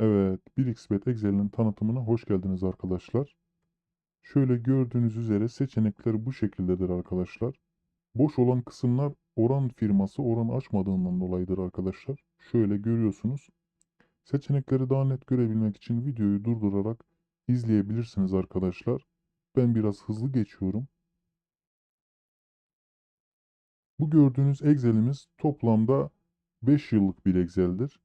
Evet, 1xBet Excel'in tanıtımına hoş geldiniz arkadaşlar. Şöyle gördüğünüz üzere seçenekler bu şekildedir arkadaşlar. Boş olan kısımlar oran firması oran açmadığından dolayıdır arkadaşlar. Şöyle görüyorsunuz. Seçenekleri daha net görebilmek için videoyu durdurarak izleyebilirsiniz arkadaşlar. Ben biraz hızlı geçiyorum. Bu gördüğünüz Excel'imiz toplamda 5 yıllık bir Excel'dir.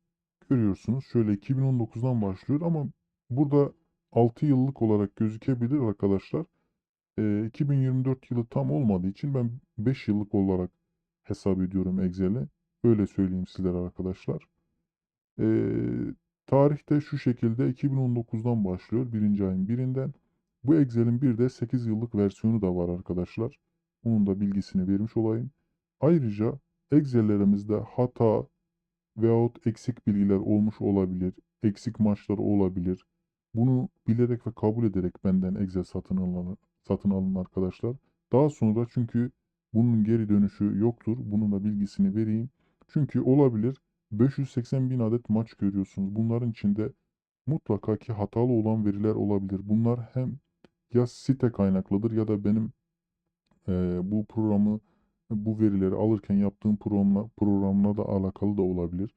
Görüyorsunuz şöyle 2019'dan başlıyor ama burada 6 yıllık olarak gözükebilir arkadaşlar. Ee, 2024 yılı tam olmadığı için ben 5 yıllık olarak hesap ediyorum Excel'i. Öyle söyleyeyim sizlere arkadaşlar. Ee, tarihte şu şekilde 2019'dan başlıyor birinci ayın birinden. Bu Excel'in bir de 8 yıllık versiyonu da var arkadaşlar. Bunun da bilgisini vermiş olayım. Ayrıca Excel'lerimizde hata veyahut eksik bilgiler olmuş olabilir, eksik maçlar olabilir. Bunu bilerek ve kabul ederek benden Excel satın alın, satın alın arkadaşlar. Daha sonra çünkü bunun geri dönüşü yoktur. Bunun da bilgisini vereyim. Çünkü olabilir 580 bin adet maç görüyorsunuz. Bunların içinde mutlaka ki hatalı olan veriler olabilir. Bunlar hem ya site kaynaklıdır ya da benim eee, bu programı bu verileri alırken yaptığım programla, programla da alakalı da olabilir.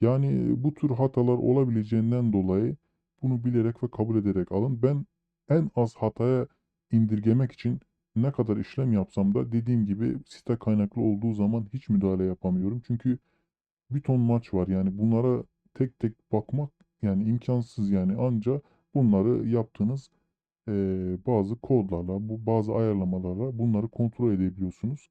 Yani bu tür hatalar olabileceğinden dolayı bunu bilerek ve kabul ederek alın. Ben en az hataya indirgemek için ne kadar işlem yapsam da dediğim gibi site kaynaklı olduğu zaman hiç müdahale yapamıyorum. Çünkü bir ton maç var yani bunlara tek tek bakmak yani imkansız yani anca bunları yaptığınız eee, bazı kodlarla, bu bazı ayarlamalarla bunları kontrol edebiliyorsunuz.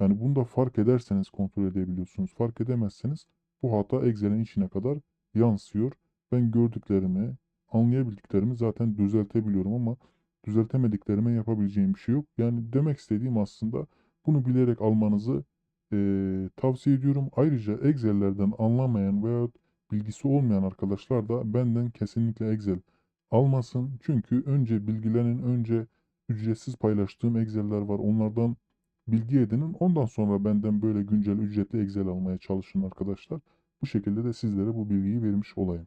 Yani bunu da fark ederseniz kontrol edebiliyorsunuz. Fark edemezseniz bu hata Excel'in içine kadar yansıyor. Ben gördüklerimi, anlayabildiklerimi zaten düzeltebiliyorum ama düzeltemediklerime yapabileceğim bir şey yok. Yani demek istediğim aslında bunu bilerek almanızı eee, tavsiye ediyorum. Ayrıca Excel'lerden anlamayan veya bilgisi olmayan arkadaşlar da benden kesinlikle Excel almasın. Çünkü önce bilgilerin önce ücretsiz paylaştığım Excel'ler var. Onlardan bilgi edinin. Ondan sonra benden böyle güncel ücretli Excel almaya çalışın arkadaşlar. Bu şekilde de sizlere bu bilgiyi vermiş olayım.